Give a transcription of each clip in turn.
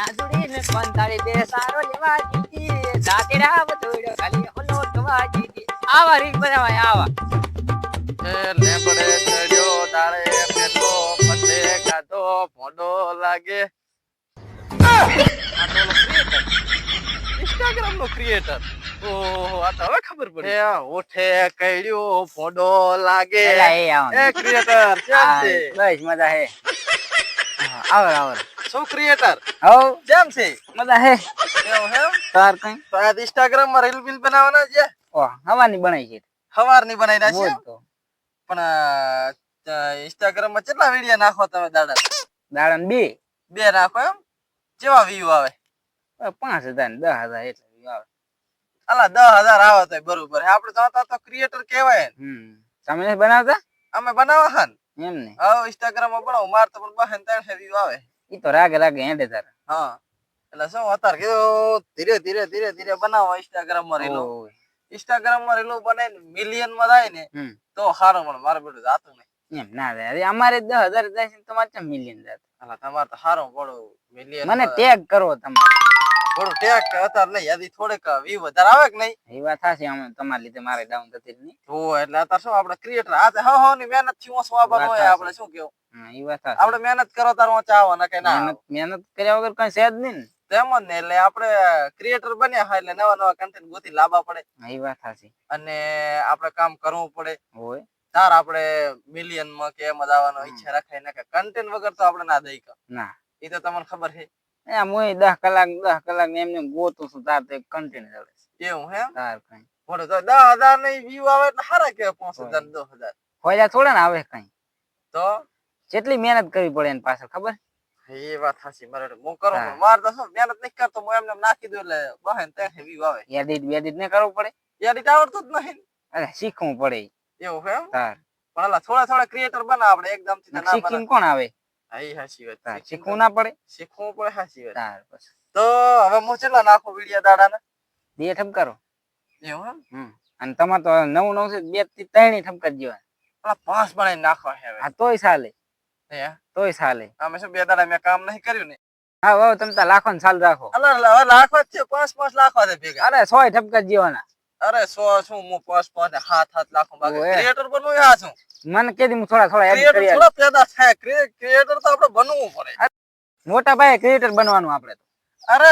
રાજુડી પંતાળી બે સારો લેવા જીતી દાતેડા વધોડ્યો ખાલી ઓલો ટવા જીતી આવા રીત બનાવાય આવા. એ લેબડે ચડ્યો ડાળે બેઠો પતે કાઢો મોઢો લાગે. ઇન્સ્ટાગ્રામ નો ક્રિએટર ઓહો આ તો હવે ખબર પડી. એ ઓઠે કઈડ્યો ફોડો લાગે. એ ક્રિએટર કેમ છે? બસ મજા હે. હા, આવર આવર. શું ક્રિએટર હવ કેમ છે. મજા હે? એવું હે તાર કઈ? તો આ ઇન્સ્ટાગ્રામમાં રીલ બિલ બનાવવાના છે? ઓ હવાની બનાવી છે. હવારની બનાવી ના છે પણ ઇન્સ્ટાગ્રામમાં કેટલા વીડિયો નાખો તમે દાડા? દાડા બે. બે નાખો એમ? કેવા વ્યૂ આવે? પાંચ હજાર ને દસ હજાર એટલે આવે. અલા દસ હજાર આવે તો બરોબર આપડે તો તો ક્રિએટર કહેવાય તમે બનાવતા? અમે બનાવવા હા એમ ને. હવે ઇન્સ્ટાગ્રામમાં બનાવું. માર તો પણ બહેન ત્રણ વ્યૂ આવે. ઈ તો રાગે રાગે હેંડે તાર. હા. એટલે શું અત્યારે કીધું ધીરે ધીરે ધીરે ધીરે બનાવો ઇન્સ્ટાગ્રામમાં રીલો ઇન્સ્ટાગ્રામમાં રીલો બનાવીને મિલિયનમાં થાય ને તો સારું પણ મારે બેટું જાતું નહીં. એમ ના થાય. અરે અમારે દસ હજાર જાય છે ને તમારે મિલિયન જાય તમારે તો સારું પડો મિલિયન મને ટેગ કરો તમે થોડું ટેક અત્યારે નહીં યાદી થોડેક વ્યૂ વધારે આવે કે નહીં? એ વાત થાશે અમે તમારા લીધે મારે ડાઉન થતી નહીં. તો એટલે અત્યારે શું આપણે ક્રિએટર આ હા હો હો ની મહેનતથી હું સ્વાભાવ હોય આપણે શું કેવું હા, ઈ વાત થાશે. આપણે મહેનત કરો તાર ઊંચા આવો ને કે ના મહેનત કર્યા વગર કઈ છે જ નહીં તેમ જ ને એટલે આપણે ક્રિએટર બન્યા હોય એટલે નવા નવા કન્ટેન્ટ ગોતી લાવવા પડે. એ વાત થાશે. અને આપણે કામ કરવું પડે. હોય. તાર આપણે મિલિયનમાં કે એમ જ આવવાનો ઈચ્છા રખાય ને કે કન્ટેન્ટ વગર તો આપણે ના દઈ કે ના. એ તો તમને ખબર છે. એ મુય દસ કલાક દસ કલાક ને એમને એમ ગોતું છું તાર તો કન્ટિન્યુ ચાલે એવું હે તાર કઈ. બોલો તો દસ હજારની વ્યૂ આવે એટલે સારા કે પાંચ હજાર દસ હજાર. ફોજા થોડા ને આવે કઈ. તો? કેટલી મહેનત કરવી પડે એની પાછળ ખબર? એ વાત સાચી મારે હું કરું માર તો શું મહેનત નહીં કરતો હું એમને એમ નાખી દઉં એટલે બહેન ત્યાં વ્યૂ આવે. એડિટ બેડિટ ને કરવું પડે. એડિટ આવડતું જ નહીં. અરે શીખવું પડે એવું હે તાર. પણ થોડા થોડા ક્રિએટર બના આપણે એકદમથી શીખીને કોણ આવે? હા ઈ સાચી વાત શીખવું ના પડે? શીખવું પડે સાચી વાત. તાર પછી. તો હવે હું ચેલા નાખો વિડિયા દાડાના? બે ઠપકારો. એવું હમ. અને તમારે તો નવું નવું છે બેથી ત્રણ ઠમકાર જીવા પેલા પાંચ બનાવીને નાખો છે હવે. આ તોય ચાલે. તોય ચાલે. અમે શું બે દાડા મેં કામ નહીં કર્યું ને? હા વાવ તમે તો લાખો ને ચાલુ રાખો. અલા લાખો જ છે પાંચ પાંચ લાખો છે ભેગા. અરે સો ઠપકા જીવાના અરે સો શું હું પાંચ પાંચ હાથ સાત લાખો બાકી. ક્રિએટર બનવું હા શું? મને કેદી હું થોડા થોડા edit કરી થોડા પેદા થાય. ક્રિએટર તો આપણે બનવું પડે. મોટા ભાઈ ક્રિએટર બનવાનું આપણે તો. અરે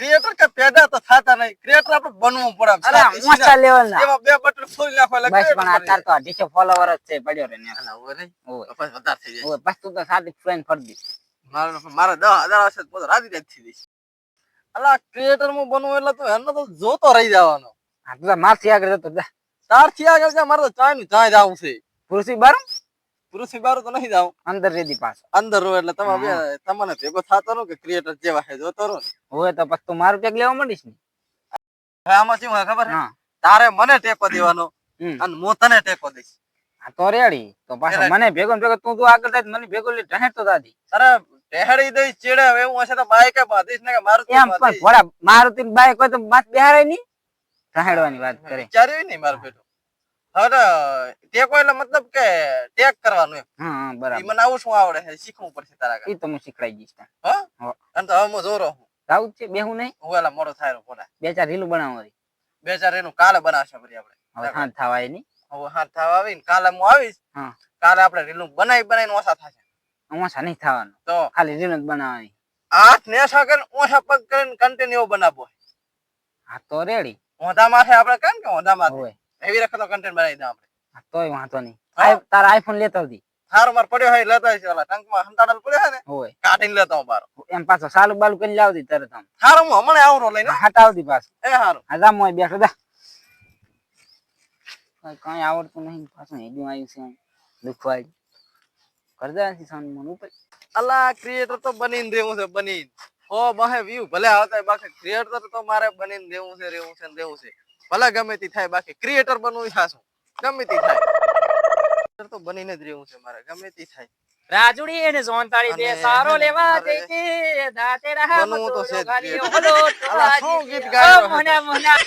ક્રિએટર કે પેદા તો થાતા નહીં. ક્રિએટર આપણે બનવું પડે અરે મોટા લેવલ ના. એમાં બે બટન ફૂલ નાખો એટલે બસ પણ આ તો અઢીસો ફોલોવર જ છે પડ્યો રે ને જાય. રે. ઓય. પછી વધારે થઈ જાય. ઓય બસ તું તો સાદી ફ્રેન્ડ ફર દી મારે મારા હજાર હશે તો રાજી રાત થઈ જઈશ. અલા ક્રિએટરમાં બનવું એટલે તો એને તો જોતો રહી જવાનો. આ તો મારથી આગળ જતો જા. તારથી આગળ જા મારે તો ચાયનું ચાય જાવું છે. પુરુષી બારું? પુરુષી બારું તો નહીં જાઉં. અંદર રેદી પાસ અંદર રહો એટલે તમે તમને ભેગો થતો રહો કે ક્રિએટર જેવા હે જોતો રહો હોય તો પછી તું મારું ટેક લેવા માંડીશ ને? આમાં શું ખબર? તારે મને ટેકો દેવાનો અને હું તને ટેકો દઈશ. આ તો રેડી. તો પાછો મને ભેગો ભેગો તું તું આગળ થાય મને ભેગો લે ઢહેડ તો દાદી. અરે ટેહડી દઈશ ચેડે એવું હશે તો બાઈક બાંધીશ ને કે મારું એમ પણ ભોળા મારુતિ બાઈક હોય તો માથ બેહારાય નહીં? ટહેડવાની વાત કરે. વિચાર્યું નહીં મારું બેટું. હવે તો ટેકો એટલે મતલબ કે ટેક કરવાનું એમ. હા બરાબર. મને આવું શું આવડે છે? શીખવું પડશે તારા એ તો હું શીખડાઈ દઈશ હા. અને તો હવે હું જોરો હું. રાઉત છે બેહું નહીં? હું એલા મોડો થાય પોતા બે ચાર રીલું બનાવવાની બે ચાર એનું કાલે બનાવશે ફરી આપણે. હવે હાથ થવાય નહીં હવે હાથ થવા આવીને કાલે હું આવીશ. હા. કાલે આપણે રીલું બનાવી બનાવીને ઓછા થશે. ઓછા નહીં થવાનું. તો? ખાલી રીલું જ બનાવવાની. હાથ નેસા કરીને ઓછા પગ કરીને કન્ટિન્યુ બનાવવો હા તો રેડી ઓંધા માથે આપણે કેમ કે ઓંધા માથે. હોય. એવી રખતો કન્ટેન્ટ બનાવી દે આપણે. તોય વાંધો નહીં. તાર આઈફોન લેતો હતી થારો માર પડ્યો હોય લેતો હોય ઓલા ટંકમાં. હંતાડલ પડ્યો હોય ને હોય. કાઢીને લેતો હું બારો એમ પાછો સાલું બાલું કરીને લાવતી તરત આમ. થારો હું હમણાં આવરો લઈને. હટાવતી પાછો. એ હારું. હા જા મોય બેઠો દા કઈ આવડતું નહીં. પાછું હેડું આવ્યું છે દુખવાય. કરજા નથી સાનું મન ઉપર. અલા ક્રિએટર તો બનીને રહેવું છે બનીને. ઓ બહે વ્યૂ ભલે આવતા બાકી ક્રિએટર તો મારે બનીને રહેવું છે રહેવું છે રહેવું છે. ભલે ગમે તે થાય બાકી ક્રિએટર બનવું હાસું ગમે તે થાય. તો બનીને જ રહેવું છે મારે ગમે તે થાય. રાજુડી એને સોનતાળી અને સારો લેવા દે કે દાતે રહા બનવું તો છે. શું ગીત ગાયો મોના મોના.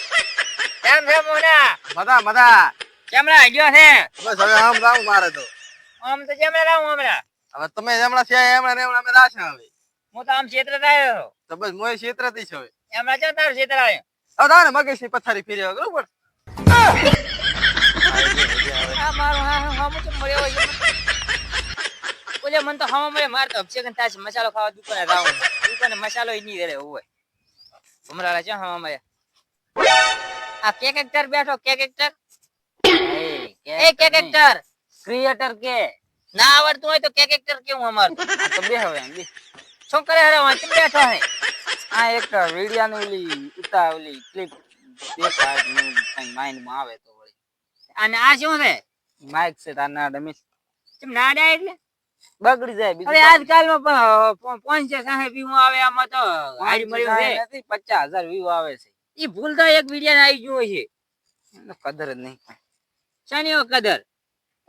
કેમ છે મોના? મજા મજા. કેમ રા ગયો છે? બસ હવે આમ રાઉ મારે તો. આમ તો કેમ રાઉ હું હવે તમે જેમણા છે એમણા ને એમણા મે રાશ આવે હું તો આમ ક્ષેત્ર આવ્યો તો બસ મોય ક્ષેત્રથી છે હવે. એમના ચો તારો ક્ષેત્ર આવ્યો? હવે તારે મગજની પથારી ફેરી આવે બરોબર? આ મારું હા હા હા તો મળ્યો હોય ઓલે મન તો હવા મળે માર તો અભિષેક તાસ મસાલો ખાવા દુકાને જાઉં દુકાને મસાલો ઈ નહીં રહે હોય. ભમરાલા છે હવા મળે આ કેક એક્ટર બેઠો કેક એક્ટર એ કેક એક્ટર ક્રિએટર કે. ના આવડતું હોય તો કેક એક્ટર કેવું અમારું? આ તો બે હવે એમ બી. શું કરે હરે વાંચી બેઠો હે. આ એક વિડિયા ની ઓલી ઉતા ઓલી ક્લિપ દેખાડનું કઈ માઇન્ડમાં આવે તો વળી. અને આ શું છે? માઇક છે તાર ના ડમી કેમ ના ડાય એટલે? બગડી જાય બીજું અરે આજકાલમાં પાંચસો સાહેબ વ્યૂ આવે આમાં તો હારી મળ્યું છે નથી પચાસ હજાર વ્યૂ આવે છે. ઈ ભૂલ તો એક વિડિયો આવી ગયો છે. એનો કદર જ નહીં શાની કદર?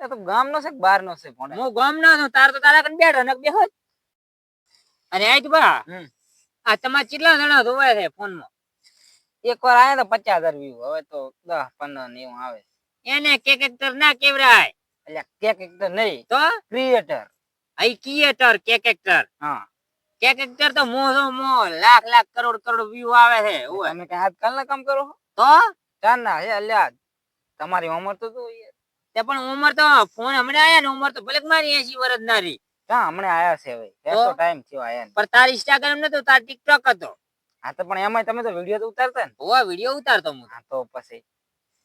એ તો ગામ નો છે કે બહાર નો છે પણ હું ગામ નો છું તાર તો તારા કન બેઠો ને બેહો અને આઈ બા. આ તમારે કેટલા જણા જોવાય છે ફોનમાં એક વાર આયા તો પચાસ હજાર વ્યૂ હવે તો દસ પંદર ને એવું આવે. એને કેક એક્ટર ના કેવરાય. એટલે કેક એક્ટર નહીં. તો? Creator I creator cake actor હા. કેક એક્ટર તો મો જો મો લાખ લાખ કરોડ કરોડ વ્યૂ આવે છે ઓય. તમે કઈ આજકાલ ના કામ કરો તો? ચાર ના હે અલ્યા તમારી ઉંમર તો તો? તે પણ ઉંમર તો ફોન હમણાં આયા ને ઉંમર તો ભલે મારી એસી વર્ષ ના રહી ક્યાં હમણાં આયા છે હવે? કેટલો ટાઈમ થયો આયા ને. પણ તાર ઇન્સ્ટાગ્રામ નતો તાર ટિકટોક હતો. હા તો પણ એમાં તમે તો વીડિયો તો ઉતારતા ને. ઓવા વિડિયો ઉતારતો હું હા તો પછી.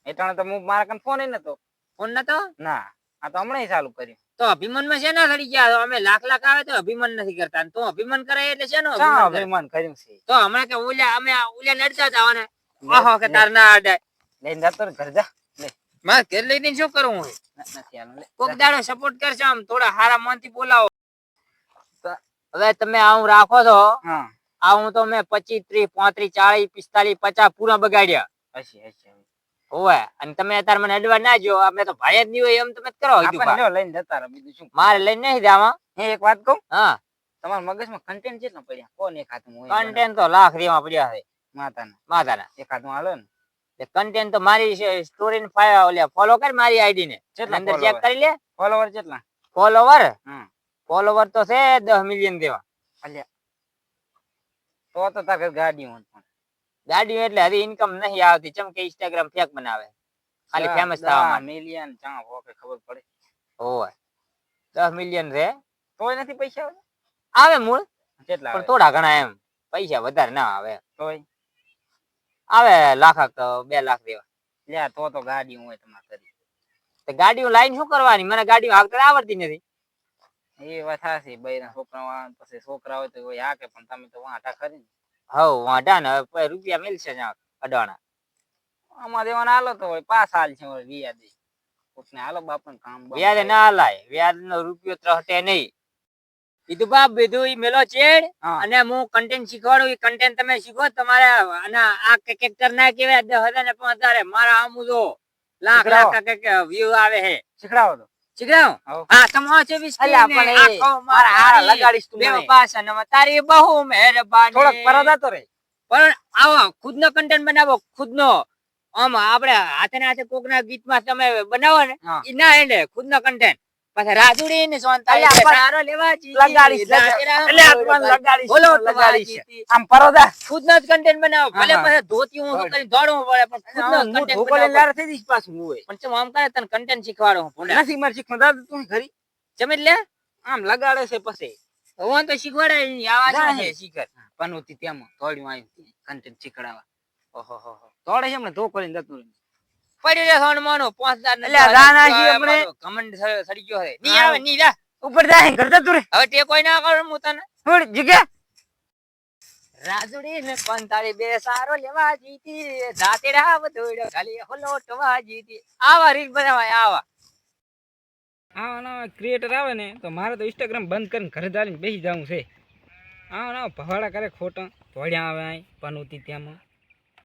એટલે તો હું મારા કન ફોન નતો. ફોન નતો? ના આ તો હમણાં ચાલુ કર્યું. તો અભિમાનમાં શેના સડી ગયા અમે લાખ લાખ આવે તો અભિમાન નથી કરતા તો અભિમાન કરે એટલે શેનો અભિમાન કર્યું છે? તો હમણાં કે ઓલ્યા અમે ઓલ્યા નડતા અને ઓહો કે તાર ના આડે. લઈને જતો ઘર જા. મારે ઘેર લઈને શું કરવું હોય? કોક દાડો સપોર્ટ કરશો આમ થોડા હારા મનથી બોલાવો. હવે તમે આવું રાખો છો આવું તો મેં પચીસ ત્રીસ પાંત્રીસ ચાલીસ પિસ્તાલીસ પચાસ પૂરા બગાડ્યા. હોવે. અને તમે અત્યારે મને અડવા ના જો અમે તો ભાઈ જ નહીં હોય એમ તમે કરો લઈને જતા રહો બીજું શું? મારે લઈને નહીં જાવા હે એક વાત કહું? હા. તમારા મગજમાં કન્ટેન્ટ કેટલા પડ્યા? હોય? કન્ટેન્ટ તો લાખ રેવા પડ્યા છે. માતાના. માતાના. એક હાથમાં હાલો ને. કન્ટેન્ટ તો મારી સ્ટોરી ને ફાય ઓલ્યા ફોલો કર મારી આઈડી ને. કેટલા અંદર ચેક કરી લે. ફોલોવર કેટલા? ફોલોવર હમ ફોલોવર તો છે 10 મિલિયન દેવા અલ્યા. તો તો તાર ગાડી હોત ગાડી એટલે હવે ઇન્કમ નહીં આવતી. ચમ કે ઇન્સ્ટાગ્રામ ફેક બનાવે. ખાલી ફેમસ થવા માં મિલિયન ચા ઓકે ખબર પડે. હોવે. દસ મિલિયન છે તોય નથી પૈસા આવે મૂળ. કેટલા પણ થોડા ઘણા એમ. પૈસા વધારે ના આવે. તોય? આવે લાખ બે લાખ દેવા. લે તો તો ગાડી હોય તમારે કરી તો ગાડીઓ લાઈન શું કરવાની? મને ગાડીઓ આગળ આવડતી નથી. એ વાત સાચી બૈરા છોકરા પછી છોકરા હોય તો કોઈ હાકે પણ તમે તો વાંટા ખરી હવ વાંઢા ને રૂપિયા મિલશે ત્યાં અડાણા. આમાં દેવાના હાલો તો હોય પાસ હાલ છે વ્યાજે. કોકને હાલો બાપને કામ વ્યાજે ના હાલાય વ્યાજ નો રૂપિયો ત્રહટે નહીં. કીધું બાપ ઈ મેલો ચેડ અને હું કન્ટેન્ટ શીખવાડું ઈ કન્ટેન્ટ તમે શીખો તમારે અને આ કેરેક્ટર ના કેવાય હજાર ને પાંચ હજાર મારા આમ જો લાખ લાખ કે વ્યૂ આવે હે. શીખડાવો તો. શીખડાવું. હા. તમારો છે વીસ અલ્યા પણ આખો મારા હારા લગાડીશ તું મને. પાસા તારી બહુ મહેરબાની. થોડોક હતો રે પણ આવો ખુદનો કન્ટેન્ટ બનાવો ખુદનો. આમ આપણે હાથે ને હાથે કોકના ગીતમાં તમે બનાવો ને. ઈ ના એટલે ખુદનો કન્ટેન્ટ પછી રાધુડી ને સોનતા અલ્યા, એટલે પણ સારો લેવા દાંતેરા અલ્યા, તું મને બોલો લગાડી છે. આમ પરદા ખુદનો જ કન્ટેન્ટ બનાવો. ભલે હા, હા. પછી ધોતી હું. કરીને દોડવું પડે પણ ખુદનો હું કન્ટેન્ટ બનાવો. લાર થઈ દીસ પાછું હું હોય. પણ આમ કરે તને કન્ટેન્ટ શીખવાડો હું. નથી માર શીખવા દાદા તું ઘરી ચમ એટલે આમ લગાડે છે પછી. હું તો શીખવાડે આવા છે શીખર શીખર હું તેમાં તોડ્યું આવ્યું કન્ટેન્ટ શીખડાવા ઓહો તોડે છે હમણાં ધોકો લઈને જતું રહ્યું. પડી રે સોન માનો પાંચ હજાર એટલે અલ્યા, દસ રાના હજાર જી આવે હમણે- મારો ઘમંડ સ- સડી ગયો છે. ની આવે ની જા ઉપર જાય ઘર જતું હવે તે કોઈ ના કરું હું તને. છોડ જગ્યા. રાજુડી ને પંતાળી બે સારો લેવા જીતી દાતેડા વધોડ્યો ખાલી હલોટવા જીતી. આવા રીત બનાવાય આવા. આવા નવા ક્રિએટર આવે ને તો મારે તો ઇન્સ્ટાગ્રામ બંધ કરીને ઘરે ચાલીને બેસી જવું છે. આવા નવા ભવાડા કરે ખોટા. ધોળ્યા આવે અહીં પનોતી ત્યાંમાં.